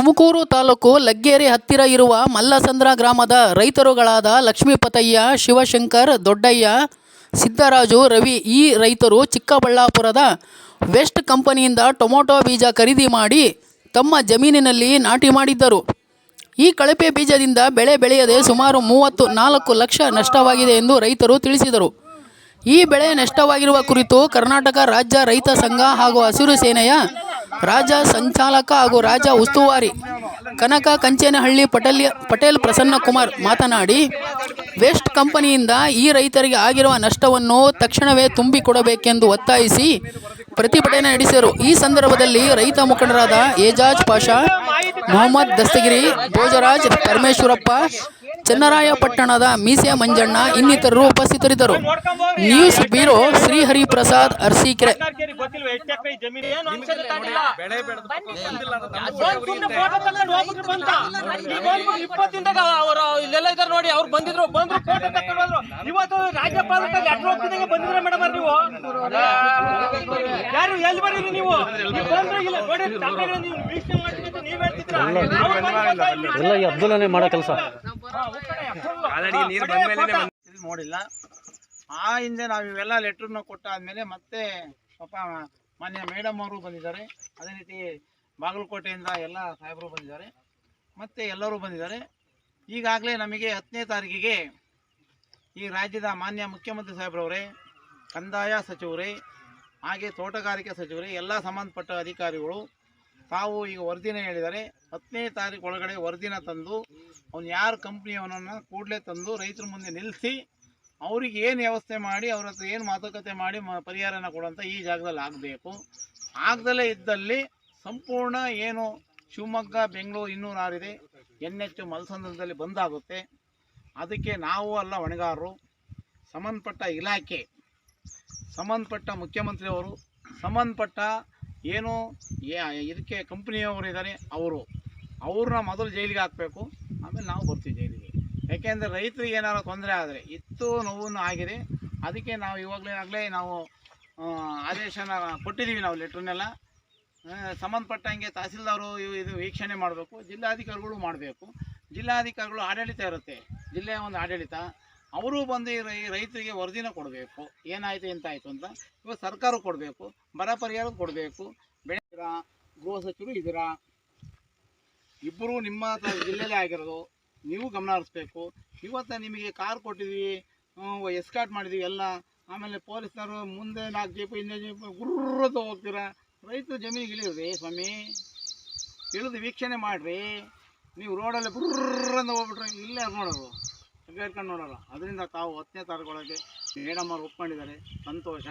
ತುಮಕೂರು ತಾಲೂಕು ಲಗ್ಗೇರಿ ಹತ್ತಿರ ಇರುವ ಮಲ್ಲಸಂದ್ರ ಗ್ರಾಮದ ರೈತರುಗಳಾದ ಲಕ್ಷ್ಮೀಪತಯ್ಯ, ಶಿವಶಂಕರ್, ದೊಡ್ಡಯ್ಯ, ಸಿದ್ದರಾಜು, ರವಿ ಈ ರೈತರು ಚಿಕ್ಕಬಳ್ಳಾಪುರದ ವೆಸ್ಟ್ ಕಂಪನಿಯಿಂದ ಟೊಮೊಟೊ ಬೀಜ ಖರೀದಿ ಮಾಡಿ ತಮ್ಮ ಜಮೀನಿನಲ್ಲಿ ನಾಟಿ ಮಾಡಿದ್ದರು. ಈ ಕಳಪೆ ಬೀಜದಿಂದ ಬೆಳೆ ಬೆಳೆಯದೆ ಸುಮಾರು ಮೂವತ್ತು ನಾಲ್ಕು ಲಕ್ಷ ನಷ್ಟವಾಗಿದೆ ಎಂದು ರೈತರು ತಿಳಿಸಿದರು. ಈ ಬೆಳೆ ನಷ್ಟವಾಗಿರುವ ಕುರಿತು ಕರ್ನಾಟಕ ರಾಜ್ಯ ರೈತ ಸಂಘ ಹಾಗೂ ಹಸಿರು ಸೇನೆಯ ರಾಜ್ಯ ಸಂಚಾಲಕ ಹಾಗೂ ರಾಜ ಉಸ್ತುವಾರಿ ಕನಕ ಕಂಚೇನಹಳ್ಳಿ ಪಟೇಲ್ ಪಟೇಲ್ ಪ್ರಸನ್ನ ಕುಮಾರ್ ಮಾತನಾಡಿ, ವೆಸ್ಟ್ ಕಂಪನಿಯಿಂದ ಈ ರೈತರಿಗೆ ಆಗಿರುವ ನಷ್ಟವನ್ನು ತಕ್ಷಣವೇ ತುಂಬಿಕೊಡಬೇಕೆಂದು ಒತ್ತಾಯಿಸಿ ಪ್ರತಿಭಟನೆ ನಡೆಸಿದರು. ಈ ಸಂದರ್ಭದಲ್ಲಿ ರೈತ ಮುಖಂಡರಾದ ಏಜಾಜ್ ಪಾಷಾ, ಮೊಹಮ್ಮದ್ ದಸ್ತಗಿರಿ, ಭೋಜರಾಜ್ ಪರಮೇಶ್ವರಪ್ಪ ಚನ್ನರಾಯಪಟ್ಟಣದ ಮೀಸೆ ಮಂಜಣ್ಣ ಇನ್ನಿತರರು ಉಪಸ್ಥಿತರಿದ್ದರು. ನ್ಯೂಸ್ ಬ್ಯೂರೋ ಶ್ರೀಹರಿ ಪ್ರಸಾದ್ ಅವರು ಇಲ್ಲೆಲ್ಲ ಇದ್ದಾರೆ ನೋಡಿ ಅವ್ರು ಬಂದಿದ್ರು ಬಂದ್ರು ಇವತ್ತು ರಾಜ್ಯಪಾಲ ಬಂದಿದ್ರೆ ಮೇಡಮ್ ನೀವು ಯಾರು ಎಲ್ಲಿ ನೀವು ನೀವು ಹೇಳ್ತಿದ್ರ ಅಬ್ದುಲ್ಲನೇ ಮಾಡೋ ಕೆಲಸ. ಆಲ್ರೆಡಿ ನೀರು ಬಂದ ಮೇಲೆ. ನೋಡಿಲ್ಲ ಆ ಹಿಂದೆ ನಾವು ಇವೆಲ್ಲ ಲೆಟ್ರನ್ನ ಕೊಟ್ಟಾದ್ಮೇಲೆ ಮತ್ತೆ ಪಾಪ ಮಾನ್ಯ ಮೇಡಮ್ ಅವರು ಬಂದಿದ್ದಾರೆ. ಅದೇ ರೀತಿ ಬಾಗಲಕೋಟೆಯಿಂದ ಎಲ್ಲ ಸಾಹೇಬರು ಬಂದಿದ್ದಾರೆ. ಮತ್ತೆ ಎಲ್ಲರೂ ಬಂದಿದ್ದಾರೆ. ಈಗಾಗಲೇ ನಮಗೆ ಹತ್ತನೇ ತಾರೀಕಿಗೆ ಈ ರಾಜ್ಯದ ಮಾನ್ಯ ಮುಖ್ಯಮಂತ್ರಿ ಸಾಹೇಬ್ರವರೇ ಕಂದಾಯ ಸಚಿವರೇ ಹಾಗೆ ತೋಟಗಾರಿಕೆ ಸಚಿವರೇ ಎಲ್ಲ ಸಂಬಂಧಪಟ್ಟ ಅಧಿಕಾರಿಗಳು ತಾವು ಈಗ ವರದಿನೇ ಹೇಳಿದ್ದಾರೆ. ಹತ್ತನೇ ತಾರೀಕು ಒಳಗಡೆ ವರದಿನ ತಂದು ಅವ್ನು ಯಾರು ಕಂಪ್ನಿಯವನನ್ನು ಕೂಡಲೇ ತಂದು ರೈತರ ಮುಂದೆ ನಿಲ್ಲಿಸಿ ಅವ್ರಿಗೆ ಏನು ವ್ಯವಸ್ಥೆ ಮಾಡಿ, ಅವ್ರ ಹತ್ರ ಏನು ಮಾತುಕತೆ ಮಾಡಿ ಮ, ಪರಿಹಾರನ ಕೊಡೋಂಥ ಈ ಜಾಗದಲ್ಲಿ ಆಗಬೇಕು. ಆಗದಲ್ಲೇ ಇದ್ದಲ್ಲಿ ಸಂಪೂರ್ಣ ಏನು ಶಿವಮೊಗ್ಗ, ಬೆಂಗಳೂರು ಇನ್ನೂರು ಆರಿದೆ ಎನ್ ಎಚ್ ಮಲ್ಸಂದ್ರದಲ್ಲಿ ಬಂದಾಗುತ್ತೆ. ಅದಕ್ಕೆ ನಾವು ಅಲ್ಲ ಹೊಣೆಗಾರರು. ಸಂಬಂಧಪಟ್ಟ ಇಲಾಖೆ, ಸಂಬಂಧಪಟ್ಟ ಮುಖ್ಯಮಂತ್ರಿಯವರು, ಸಂಬಂಧಪಟ್ಟ ಏನು ಇದಕ್ಕೆ ಕಂಪ್ನಿಯವರು ಇದ್ದಾರೆ ಅವರು. ಅವ್ರನ್ನ ಮೊದಲು ಜೈಲಿಗೆ ಹಾಕಬೇಕು, ಆಮೇಲೆ ನಾವು ಬರ್ತೀವಿ ಜೈಲಿಗೆ. ಯಾಕೆಂದರೆ ರೈತರಿಗೆ ಏನಾರು ತೊಂದರೆ ಆದರೆ, ಇತ್ತು ನೋವನ್ನು ಆಗಿದೆ ಅದಕ್ಕೆ ನಾವು ಇವಾಗಲೇ ಆಗಲೇ ನಾವು ಆದೇಶನ ಕೊಟ್ಟಿದ್ದೀವಿ ನಾವು ಲೆಟ್ರನ್ನೆಲ್ಲ. ಸಂಬಂಧಪಟ್ಟಂಗೆ ತಹಸೀಲ್ದಾರು ಇದು ವೀಕ್ಷಣೆ ಮಾಡಬೇಕು, ಜಿಲ್ಲಾಧಿಕಾರಿಗಳು ಮಾಡಬೇಕು. ಜಿಲ್ಲಾಧಿಕಾರಿಗಳು ಆಡಳಿತ ಇರುತ್ತೆ, ಜಿಲ್ಲೆಯ ಒಂದು ಆಡಳಿತ. ಅವರು ಬಂದು ರೈತರಿಗೆ ವರದಿನ ಕೊಡಬೇಕು. ಏನಾಯಿತು, ಎಂತಾಯಿತು ಅಂತ ಇವಾಗ ಸರ್ಕಾರ ಕೊಡಬೇಕು, ಬರ ಪರಿಹಾರ ಕೊಡಬೇಕು. ಬೆಳೆ ಗೃಹ ಸಚಿವರು ಇದ್ದೀರಾ ಇಬ್ಬರು ನಿಮ್ಮ ಜಿಲ್ಲೆಯಲ್ಲೇ ಆಗಿರೋದು, ನೀವು ಗಮನ ಹರಿಸ್ಬೇಕು. ಇವತ್ತು ನಿಮಗೆ ಕಾರ್ ಕೊಟ್ಟಿದ್ದೀವಿ ಎಸ್ಕಾಟ್ ಮಾಡಿದ್ದೀವಿ ಎಲ್ಲ. ಆಮೇಲೆ ಪೊಲೀಸ್ನವರು ಮುಂದೆ ನಾಲ್ಕು ಜೀಪು, ಹಿಂದೆ ಜೀಪು ಅಂತ ಹೋಗ್ತೀರಾ? ರೈತರು ಜಮೀನಿಗೆ ಇಳಿಯೋದೆ ಸ್ವಾಮಿ? ಇಳಿದು ವೀಕ್ಷಣೆ ಮಾಡಿರಿ. ನೀವು ರೋಡಲ್ಲಿ ಬುರ್ರಂತ ಹೋಗ್ಬಿಟ್ರೆ ಇಲ್ಲೇ ನೋಡೋದು ಹೇಳ್ಕೊಂಡು ನೋಡೋಲ್ಲ ಅದರಿಂದ ತಾವು ಹತ್ತನೇ ತಾರೀಕೊಳಗೆ ಮೇಡಮ್ ಅವ್ರು ಒಪ್ಕೊಂಡಿದ್ದಾರೆ. ಸಂತೋಷ.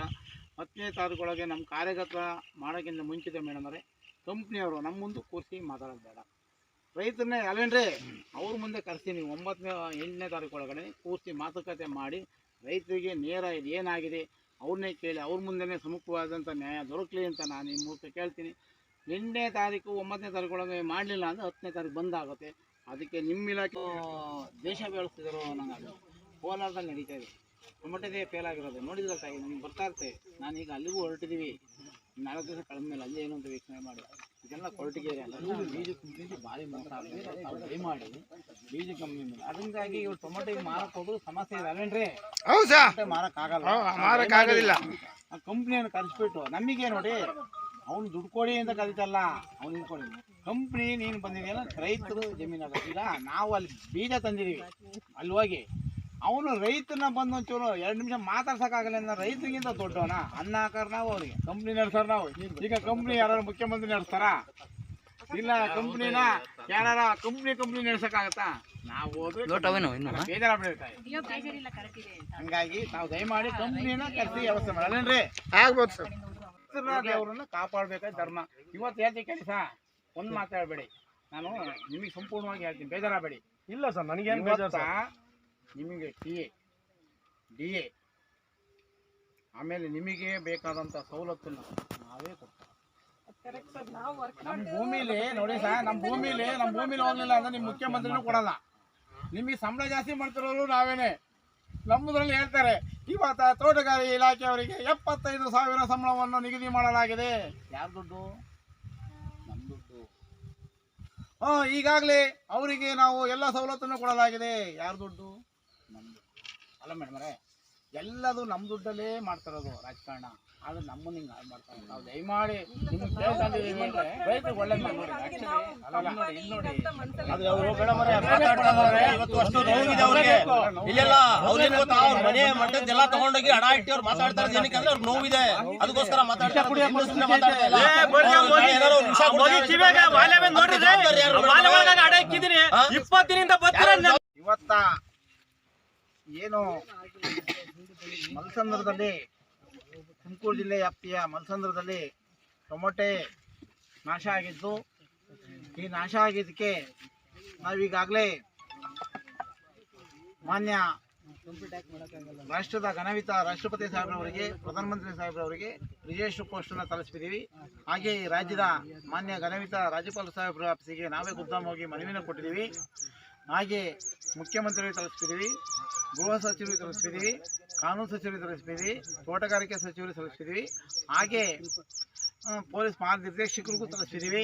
ಹತ್ತನೇ ತಾರೀಕೊಳಗೆ ನಮ್ಮ ಕಾರ್ಯಕರ್ತ ಮಾಡೋಕ್ಕಿಂತ ಮುಂಚಿತ ಮೇಡಮ್ ಅವರೇ. ಕಂಪ್ನಿಯವರು ನಮ್ಮ ಮುಂದೆ ಕೂರಿಸಿ ಮಾತಾಡೋದು ಬೇಡ. ರೈತರನ್ನೇ ಅಲ್ಲೇನ್ರಿ ಅವ್ರ ಮುಂದೆ ಕರೆಸ್ತೀನಿ ಒಂಬತ್ತನೇ, ಎಂಟನೇ ತಾರೀಕು ಒಳಗಡೆ ಕೂರಿಸಿ ಮಾತುಕತೆ ಮಾಡಿ ರೈತರಿಗೆ ನೇರ ಇದು ಏನಾಗಿದೆ ಅವ್ರನ್ನೇ ಕೇಳಿ, ಅವ್ರ ಮುಂದೆನೇ ಸುಮುಖವಾದಂಥ ನ್ಯಾಯ ದೊರಕಲಿ ಅಂತ ನಾನು ಈ ಮೂಲಕ ಕೇಳ್ತೀನಿ. ಎಂಟನೇ ತಾರೀಕು ಒಂಬತ್ತನೇ ತಾರೀಕು ಒಳಗೆ ಮಾಡಲಿಲ್ಲ ಅಂದರೆ ಹತ್ತನೇ ತಾರೀಕು ಬಂದಾಗುತ್ತೆ. ಅದಕ್ಕೆ ನಿಮ್ಮ ಇಲಾಖೆ ದೇಶ ಬೆಳೆಸ್ತಿದ್ರು ನನಗೆ ಕೋಲಾರದಲ್ಲಿ ನಡೀತಾ ಇದೆ. ಟೊಮೆಟೋದೇ ಫೇಲ್ ಆಗಿರೋದು. ನೋಡಿದ್ರೆ ತಾಯಿ ನಮ್ಗೆ ಬರ್ತಾ ಇರ್ತೇವೆ ನಾನೀಗ ಅಲ್ಲಿಗೂ ಹೊರಟಿದ್ದೀವಿ ನಾಲ್ಕು ದಿವಸ ಕಳೆದ ಮೇಲೆ ಅಲ್ಲಿ ಏನು ಅಂತ ವೀಕ್ಷಣೆ ಮಾಡಿ. ಇದೆಲ್ಲ ಕೊರಟಿಗೆ ಬೀಜ ಬೀಜ ಭಾರಿ ಮೋಸ ಆಗಿದೆ ಬೀಜ ಕಮ್ಮಿ ಅದರಿಂದಾಗಿ ಇವ್ರು ಟೊಮೆಟೊ ಮಾರಕ್ಕೆ ಹೋದ್ರು ಸಮಸ್ಯೆ ಇದೆ ಅಲ್ವೇನ್ರಿ? ಮಾರಕ್ ಆಗಲ್ಲ. ಮಾರಕ್ ಆಗೋದಿಲ್ಲ. ಆ ಕಂಪ್ನಿಯನ್ನು ಕರೆಸ್ಬಿಟ್ಟು ನಮಗೆ ನೋಡಿ ಅವ್ನು ದುಡ್ಡು ಕೊಡಿ ಅಂತ ಕರೀತಲ್ಲ ಅವ್ನು ಕೊಡಿ. ಕಂಪ್ನಿ ನೀನು ಬಂದಿದೆಯಲ್ಲ ರೈತರು ಜಮೀನಾಗ. ಈಗ ನಾವು ಅಲ್ಲಿ ಬೀಜ ತಂದಿದ್ದೀವಿ. ಅಲ್ಲಿ ಹೋಗಿ ಅವನು ರೈತನ ಬಂದು ಒಂಚೂರು ಎರಡು ನಿಮಿಷ ಮಾತಾಡ್ಸೋಕ್ಕಾಗಲ್ಲ ಅಂದ್ರೆ ರೈತರಿಗಿಂತ ದೊಡ್ಡವನ. ಅನ್ನ ಹಾಕರ್ ನಾವು ಅವ್ರಿಗೆ. ಕಂಪ್ನಿ ನಡೆಸೋರು ನಾವು. ಈಗ ಕಂಪ್ನಿ ಯಾರು ಮುಖ್ಯಮಂತ್ರಿ ನಡೆಸ್ತಾರ? ಇಲ್ಲ ಕಂಪ್ನಿನ ಯಾರ ಕಂಪ್ನಿ ಕಂಪ್ನಿ ನಡೆಸೋಕ್ಕಾಗತ್ತಾ? ನಾವು ಹಂಗಾಗಿ ನಾವು ದಯಮಾಡಿ ಕಂಪ್ನಿನ ಕರೆಸಿ ವ್ಯವಸ್ಥೆ ಮಾಡಲ್ಲೇನ್ರಿ ಆಗ್ಬೋದು ಸರ್. ದೇವರನ್ನ ಕಾಪಾಡ್ಬೇಕಾದ ಧರ್ಮ. ಇವತ್ತು ಹೇಳ್ತೀನಿ ಕೆಲಸ. ಒಂದು ಮಾತಾಡಬೇಡಿ. ನಾನು ನಿಮಗೆ ಸಂಪೂರ್ಣವಾಗಿ ಹೇಳ್ತೀನಿ. ಬೇಜಾರಾಗಬೇಡಿ. ಇಲ್ಲ ಸರ್ ನನಗೇನು ಇವತ್ತ ನಿಮಗೆ ಟಿ ಎ ಡಿ ಎ. ಆಮೇಲೆ ನಿಮಗೆ ಬೇಕಾದಂಥ ಸವಲತ್ತನ್ನು ನಾವೇ ಕೊಡ್ತೀವಿ. ನಮ್ಮ ಭೂಮಿಲಿ ನೋಡಿ ಸರ್ ನಮ್ಮ ಭೂಮಿಲಿ ನಮ್ಮ ಭೂಮಿಲಿ ಹೋಗ್ಲಿಲ್ಲ ಅಂದ್ರೆ ನಿಮ್ಮ ಮುಖ್ಯಮಂತ್ರಿನೂ ಕೊಡಲ್ಲ. ನಿಮಗೆ ಸಂಬಳ ಜಾಸ್ತಿ ಮಾಡ್ತಿರೋರು ನಾವೇನೆ. ನಮ್ಮದ್ರಲ್ಲಿ ಹೇಳ್ತಾರೆ ಇವತ್ತ ತೋಟಗಾರಿಕೆ ಇಲಾಖೆಯವರಿಗೆ ಎಪ್ಪತ್ತೈದು ಸಾವಿರ ಸಂಬಳವನ್ನು ನಿಗದಿ ಮಾಡಲಾಗಿದೆ. ಯಾರ ದುಡ್ಡು? ನಮ್ಮ ದುಡ್ಡು. ಆ, ಈಗಾಗಲೇ ಅವರಿಗೆ ನಾವು ಎಲ್ಲ ಸವಲತ್ತನ್ನು ಕೊಡಲಾಗಿದೆ. ಯಾರ ದುಡ್ಡು? ನಮ್ದು. ಅಲ್ಲ ಮೇಡಮರೇ ಎಲ್ಲದು ನಮ್ಮ ದುಡ್ಡಲ್ಲೇ ಮಾಡ್ತಿರೋದು ರಾಜಕಾರಣ. ಆದ್ರೆ ನಮ್ಮನ್ನ ಹಿಂಗೆ ಹಾಳು ಮಾಡ್ತಾರೆ ನಾವು ದಯಮಾಡಿ ನಿಮ್ಗೆ ರೈತರಿಗೆ ಒಳ್ಳೆ ಮಾಡಿ ನೋಡಿ actually ನೋಡಿ ಇಲ್ಲಿ ನೋಡಿ. ಅದು ಅವರು ಮೇಡಮರೇ ಮಾತಾಡ್ತಾ ಇವತ್ತು ಅಷ್ಟು ನೋವಿದೆ ಅವ್ರಿಗೆ. ಇಲ್ಲೆಲ್ಲ ಅವ್ರೇನ್ ಗೊತ್ತಾ? ಅವ್ರ ಮನೆ ಮಟ್ಟದ್ದೆಲ್ಲ ತಗೊಂಡೋಗಿ ಹಣ ಇಟ್ಟು ಅವ್ರು ಮಾತಾಡ್ತಾರೆ ಏನಕ್ಕೆ ಅಂದ್ರೆ ಅವ್ರಿಗೆ ನೋವಿದೆ ಅದಕ್ಕೋಸ್ಕರ ಮಾತಾಡ್ತಾರೆ ಸುಮ್ನೆ ಮಾತಾಡ್ತಾ ಏನು ಮಲ್ಸಂದ್ರದಲ್ಲಿ ತುಮಕೂರು ಜಿಲ್ಲೆ ವ್ಯಾಪ್ತಿಯ ಮಲ್ಸಂದ್ರದಲ್ಲಿ ಟೊಮೊಟೆ ನಾಶ ಆಗಿದ್ದು, ಈ ನಾಶ ಆಗಿದ್ದಕ್ಕೆ ನಾವೀಗಾಗಲೇ ಮಾನ್ಯ ರಾಷ್ಟ್ರದ ಘನವಿತ ರಾಷ್ಟ್ರಪತಿ ಸಾಹೇಬ್ರವರಿಗೆ, ಪ್ರಧಾನಮಂತ್ರಿ ಸಾಹೇಬ್ರವರಿಗೆ ರಿಜಿಸ್ಟರ್ ಪೋಸ್ಟನ್ನು ತಲುಪಿಸಿದ್ದೀವಿ. ಹಾಗೆ ಈ ರಾಜ್ಯದ ಮಾನ್ಯ ಘನವಿತ ರಾಜ್ಯಪಾಲ ಸಾಹೇಬ್ರ ಆಫೀಸಿಗೆ ನಾವೇ ಗುದ್ದಾಮ ಹೋಗಿ ಮನವಿನ ಕೊಟ್ಟಿದ್ದೀವಿ. ಹಾಗೆ ಮುಖ್ಯಮಂತ್ರಿಗಳಿಗೆ ತಲುಪಿಸಿದ್ದೀವಿ. ಗೃಹ ಸಚಿವರಿಗೆ ತಲುಪಿಸಿದ್ದೀವಿ ಕಾನೂನು ಸಚಿವರಿಗೆ ತಲುಪಿಸಿದ್ದೀವಿ ತೋಟಗಾರಿಕೆ ಸಚಿವರಿಗೆ ತಲುಪಿಸಿದ್ದೀವಿ ಹಾಗೆ ಪೊಲೀಸ್ ಮಹಾನಿರ್ದೇಶಕರಿಗೂ ತಲುಪಿಸಿದ್ದೀವಿ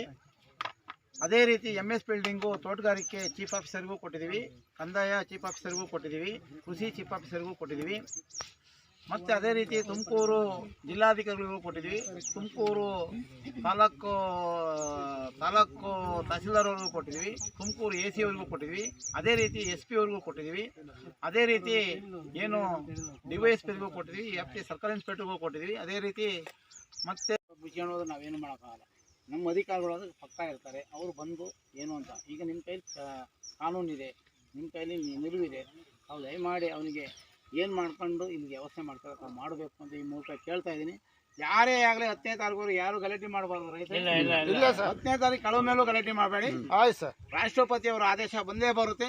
ಅದೇ ರೀತಿ ಎಂ ಎಸ್ ಬಿಲ್ಡಿಂಗು ತೋಟಗಾರಿಕೆ ಚೀಫ್ ಆಫೀಸರ್ಗೂ ಕೊಟ್ಟಿದ್ದೀವಿ. ಕಂದಾಯ ಚೀಫ್ ಆಫೀಸರ್ಗೂ ಕೊಟ್ಟಿದ್ದೀವಿ. ಕೃಷಿ ಚೀಫ್ ಆಫೀಸರ್ಗೂ ಕೊಟ್ಟಿದ್ದೀವಿ. ಮತ್ತು ಅದೇ ರೀತಿ ತುಮಕೂರು ಜಿಲ್ಲಾಧಿಕಾರಿಗಳಿಗೂ ಕೊಟ್ಟಿದ್ವಿ ತುಮಕೂರು ತಾಲೂಕು ತಾಲೂಕು ತಹಸೀಲ್ದಾರ್ ಕೊಟ್ಟಿದ್ವಿ ತುಮಕೂರು ಎ ಸಿ ಅವ್ರಿಗೂ ಕೊಟ್ಟಿದ್ದೀವಿ. ಅದೇ ರೀತಿ ಎಸ್ ಪಿ ಅವ್ರಿಗೂ ಕೊಟ್ಟಿದ್ದೀವಿ. ಅದೇ ರೀತಿ ಏನು ಡಿ ವೈ ಕೊಟ್ಟಿದ್ದೀವಿ. ಎಫ್ ಟಿ ಸರ್ಕಲ್ ಇನ್ಸ್ಪೆಕ್ಟರ್ಗೂ ಕೊಟ್ಟಿದ್ವಿ ಅದೇ ರೀತಿ ಮತ್ತೆ ಬಿಚ್ಕೊಳ್ಳೋದು ನಾವೇನು ಮಾಡೋಕ್ಕಾಗಲ್ಲ. ನಮ್ಮ ಅಧಿಕಾರಿಗಳು ಅದು ಪಕ್ಕ ಇರ್ತಾರೆ. ಅವರು ಬಂದು ಏನು ಅಂತ. ಈಗ ನಿಮ್ಮ ಕೈಲಿ ಕಾನೂನಿದೆ. ನಿಮ್ಮ ಕೈಲಿ ನಿಲುವಿದೆ. ಅವ್ರು ದಯಮಾಡಿ ಅವನಿಗೆ ಏನು ಮಾಡ್ಕೊಂಡು ಇಲ್ಲಿ ವ್ಯವಸ್ಥೆ ಮಾಡ್ತಾರೆ ಮಾಡಬೇಕು ಅಂತ ಈ ಮೂಲಕ ಕೇಳ್ತಾ ಇದ್ದೀನಿ. ಯಾರೇ ಆಗಲಿ ಹತ್ತನೇ ತಾರೀಕು ಯಾರು ಗಲಾಟೆ ಮಾಡಬಾರ್ದು ರೈತ ಇಲ್ಲ ಸರ್. ಹತ್ತನೇ ತಾರೀಕು ಕಳುವ ಮೇಲೂ ಗಲಾಟೆ ಮಾಡಬೇಡಿ. ಸರ್. ರಾಷ್ಟ್ರಪತಿ ಅವರ ಆದೇಶ ಬಂದೇ ಬರುತ್ತೆ.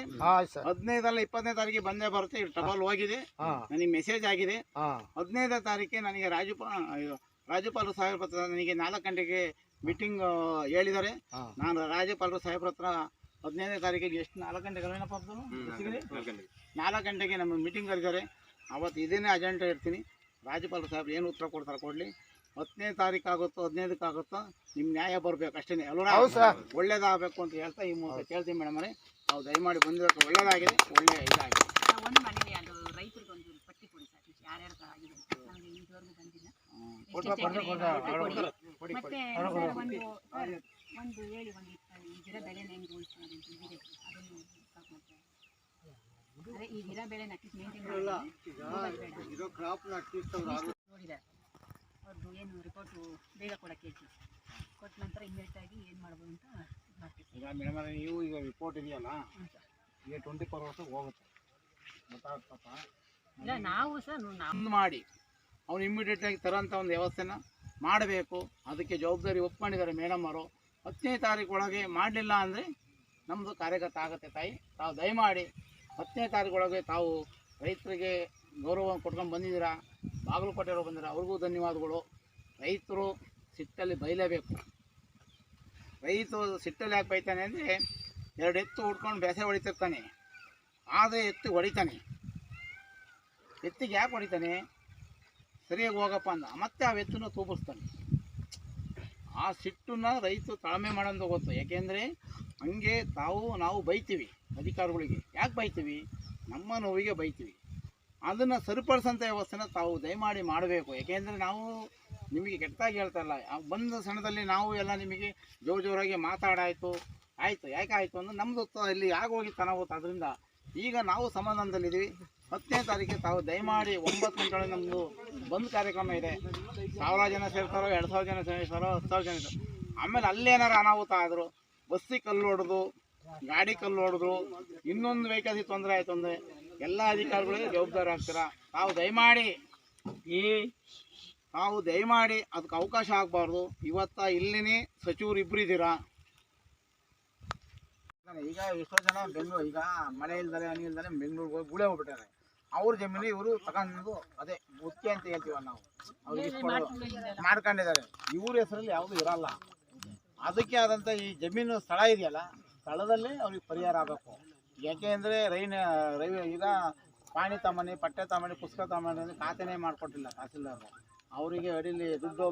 ಹದಿನೈದಲ್ಲ ಇಪ್ಪತ್ತನೇ ತಾರೀಕಿಗೆ ಬಂದೇ ಬರುತ್ತೆ. ಇಲ್ಲಿ ಟಬಲ್ ಹೋಗಿದೆ. ಹಾಂ. ನನಗೆ ಮೆಸೇಜ್ ಆಗಿದೆ. ಹಾಂ. ಹದಿನೈದನೇ ತಾರೀಕಿಗೆ ನನಗೆ ರಾಜ್ಯಪಾಲ ಇದು ರಾಜ್ಯಪಾಲರು ಸಾಹೇಬ್ರ ಹತ್ರ ನನಗೆ ನಾಲ್ಕು ಗಂಟೆಗೆ ಮೀಟಿಂಗ್ ಹೇಳಿದ್ದಾರೆ. ನಾನು ರಾಜ್ಯಪಾಲರು ಸಾಹೇಬ್ರ ಹತ್ರ ಹದಿನೈದನೇ ತಾರೀಕಿಗೆ ಎಷ್ಟು ನಾಲ್ಕು ಗಂಟೆಗೆ? ನಾಲ್ಕು ಗಂಟೆಗೆ ನಮ್ಮ ಮೀಟಿಂಗ್ ಕರೆದಿದ್ದಾರೆ ಅವತ್ತು ಇದೇನೇ ಅಜೆಂಡಾ ಇರ್ತೀನಿ ರಾಜ್ಯಪಾಲ ಸಾಹೇಬ್ ಏನು ಉತ್ತರ ಕೊಡ್ತಾರೆ ಕೊಡಲಿ ಹತ್ತನೇ ತಾರೀಕು ಆಗುತ್ತೋ ಹದಿನೈದಕ್ಕೆ ಆಗುತ್ತೋ ನಿಮ್ಮ ನ್ಯಾಯ ಬರಬೇಕು ಅಷ್ಟೇ ಸರ್. ಒಳ್ಳೇದಾಗಬೇಕು ಅಂತ ಹೇಳ್ತಾ ಈ ಮೂಲಕ ಕೇಳ್ತೀನಿ ಮೇಡಮ್ ಅವರೇ ನಾವು ದಯಮಾಡಿ ಬಂದಿರೋದು ಒಳ್ಳೇದಾಗಿದೆ ಒಳ್ಳೆ ಇದಾಗಿದೆ ಒಂದು ಮನೇಲಿ ಅದು ರೈತರಿಗೆ ಒಂದು ಪಟ್ಟಿ ಕೊಡಿ ಸರ್ ಆಗಿದೆ. ನಮ್ಗೆ ಇದುವರೆಗೂ ಬಂದಿಲ್ಲ ಮತ್ತೆ ಹೇಳಿ ಒಂದು ಗಿಡ ಬೆಳೆನ ಹೆಂಗೆ ಉಳಿಸ್ತಾರೆ ಅಂತ ಇದೆ ಅದನ್ನು ಮಾಡ್ತಾರೆ. ಅದೇ ಈ ಗಿಡ ಬೆಳೆನ ಅಟ್ಲೀಸ್ಟ್ ಮೇಂಟೈನ್ ನೋಡಿದ್ದಾರೆ ಅವ್ರದ್ದು ಏನು ರಿಪೋರ್ಟು ಬೇಗ ಕೊಡಕ್ಕೆ ಹೇಳ್ತೀವಿ ಕೊಟ್ಟ ನಂತರ ಇಮ್ಮಿಡಿಯೇಟ್ ಆಗಿ ಏನು ಮಾಡ್ಬೋದು ಅಂತ ಮಾಡ್ತೀವಿ. ಈಗ ಮೇಡಮ್ ನೀವು ಈಗ ರಿಪೋರ್ಟ್ ಇದೆಯಲ್ಲ ಈಗ ಟ್ವೆಂಟಿ ಫೋರ್ ಅವರ್ಸ್ ಹೋಗುತ್ತೆ. ಗೊತ್ತಾಗ್ತಪ್ಪ ಇಲ್ಲ ನಾವು ಸರ್ ನಾವು ಮಾಡಿ. ಅವ್ನು ಇಮ್ಮಿಡಿಯೇಟ್ ಆಗಿ ತರೋಂಥ ಒಂದು ವ್ಯವಸ್ಥೆನ ಮಾಡಬೇಕು. ಅದಕ್ಕೆ ಜವಾಬ್ದಾರಿ ಒಪ್ಕೊಂಡಿದ್ದಾರೆ ಮೇಡಮ್ ಅವರು. ಹತ್ತನೇ ತಾರೀಕು ಒಳಗೆ ಮಾಡಲಿಲ್ಲ ಅಂದರೆ ನಮ್ಮದು ಕಾರ್ಯಕರ್ತ ಆಗುತ್ತೆ ತಾಯಿ. ತಾವು ದಯಮಾಡಿ ಹತ್ತನೇ ತಾರೀಕು ಒಳಗೆ ತಾವು ರೈತರಿಗೆ ಗೌರವ ಕೊಟ್ಕೊಂಡು ಬಂದಿದ್ದೀರಾ ಬಾಗಲಕೋಟೆಯವರು ಬಂದಿರ ಅವ್ರಿಗೂ ಧನ್ಯವಾದಗಳು. ರೈತರು ಸಿಟ್ಟಲ್ಲಿ ಬೈಲೇಬೇಕು. ರೈತರು ಸಿಟ್ಟಲ್ಲಿ ಯಾಕೆ ಬೈತಾನೆ ಅಂದರೆ ಎರಡು ಎತ್ತು ಹುಡ್ಕೊಂಡು ಬೆಸೆ ಹೊಡಿತಿರ್ತಾನೆ, ಆದರೆ ಎತ್ತು ಹೊಡಿತಾನೆ. ಎತ್ತಿಗೆ ಯಾಕೆ ಹೊಡಿತಾನೆ? ಸರಿಯಾಗಿ ಹೋಗಪ್ಪ ಅಂದ. ಮತ್ತೆ ಆ ಎತ್ತನ್ನು ತೂಬಿಸ್ತಾನೆ ಆ ಸಿಟ್ಟನ್ನ ರೈತ ತಾಳ್ಮೆ ಮಾಡೋದು ಗೊತ್ತು. ಯಾಕೆಂದರೆ ಹಂಗೆ ತಾವು, ನಾವು ಬೈತೀವಿ ಅಧಿಕಾರಿಗಳಿಗೆ. ಯಾಕೆ ಬೈತೀವಿ? ನಮ್ಮ ನೋವಿಗೆ ಬೈತೀವಿ. ಅದನ್ನು ಸರಿಪಡಿಸೋಂಥ ವ್ಯವಸ್ಥೆನ ತಾವು ದಯಮಾಡಿ ಮಾಡಬೇಕು. ಯಾಕೆಂದರೆ ನಾವು ನಿಮಗೆ ಕೆಟ್ಟದಾಗಿ ಹೇಳ್ತಾ ಇಲ್ಲ. ಬಂದ ಕ್ಷಣದಲ್ಲಿ ನಾವು ಎಲ್ಲ ನಿಮಗೆ ಜೋರು ಜೋರಾಗಿ ಮಾತಾಡಾಯಿತು. ಆಯಿತು. ಯಾಕೆ ಆಯಿತು ಅಂದ್ರೆ ನಮ್ಮದು ಇಲ್ಲಿ ಆಗೋಗಿ ತನವತ್ತು ಅದರಿಂದ ಈಗ ನಾವು ಸಮಾಧಾನದಲ್ಲಿದ್ದೀವಿ. ಹತ್ತನೇ ತಾರೀಕಿಗೆ ತಾವು ದಯಮಾಡಿ ಒಂಬತ್ತು ಗಂಟೆ ನಮ್ಮದು ಬಂದ್ ಕಾರ್ಯಕ್ರಮ ಇದೆ. ಸಾವಿರ ಜನ ಸೇರ್ತಾರೋ, ಎರಡು ಸಾವಿರ ಜನ ಸೇರ್ತಾರೋ, ಹತ್ತು ಸಾವಿರ ಜನ. ಆಮೇಲೆ ಅಲ್ಲೇನಾರು ಅನಾಹುತ ಆದರು, ಬಸ್ಸಿಗೆ ಕಲ್ಲು ಹೊಡೆದು, ಗಾಡಿ ಕಲ್ಲು ಹೊಡೆದು, ಇನ್ನೊಂದು ವೆಹಿಕಲ್ಗೆ ತೊಂದರೆ ಆಯಿತು ಅಂದರೆ ಎಲ್ಲ ಅಧಿಕಾರಿಗಳಿಗೆ ಜವಾಬ್ದಾರಿ ಆಗ್ತೀರಾ? ತಾವು ದಯಮಾಡಿ ಈ, ತಾವು ದಯಮಾಡಿ ಅದಕ್ಕೆ ಅವಕಾಶ ಆಗಬಾರ್ದು. ಇವತ್ತ ಇಲ್ಲಿನೇ ಸಚಿವರು ಇಬ್ಬರು ಇದ್ದೀರಾ? ಈಗ ಎಷ್ಟೋ ಜನ ಬೆಂಗಳೂರು, ಈಗ ಮಳೆ ಇಲ್ದರೆ ಹನಿ ಇಲ್ದರೆ ಬೆಂಗಳೂರಿಗೆ ಹೋಗಿ ಗುಳೆ ಹೋಗ್ಬಿಟ್ಟಾರೆ ಅವ್ರ ಜಮೀನು ಇವರು ತಗೊಂಡು ಅದೇ ಮುಖ್ಯ ಅಂತ ಹೇಳ್ತೀವಲ್ಲ ನಾವು. ಅವ್ರಿಗೆ ಮಾಡ್ಕೊಂಡಿದ್ದಾರೆ. ಇವ್ರ ಹೆಸರಲ್ಲಿ ಯಾವುದು ಇರಲ್ಲ. ಅದಕ್ಕೆ ಆದಂಥ ಈ ಜಮೀನು ಸ್ಥಳ ಇದೆಯಲ್ಲ ಸ್ಥಳದಲ್ಲಿ ಅವ್ರಿಗೆ ಪರಿಹಾರ ಆಗಬೇಕು. ಯಾಕೆ ಅಂದರೆ ರೈನ ರೈವೆ ಈಗ ಪಾಣಿ ತಮ್ಮನಿ ಪಟ್ಟೆ ತಮ್ಮನಿ ಪುಸ್ತಕ ತಮ್ಮನಿ ಖಾತೆನೇ ಮಾಡಿಕೊಟ್ಟಿಲ್ಲ ತಹಸೀಲ್ದಾರರು. ಅವರಿಗೆ ಅಡಿಲಿ ದುಡ್ಡು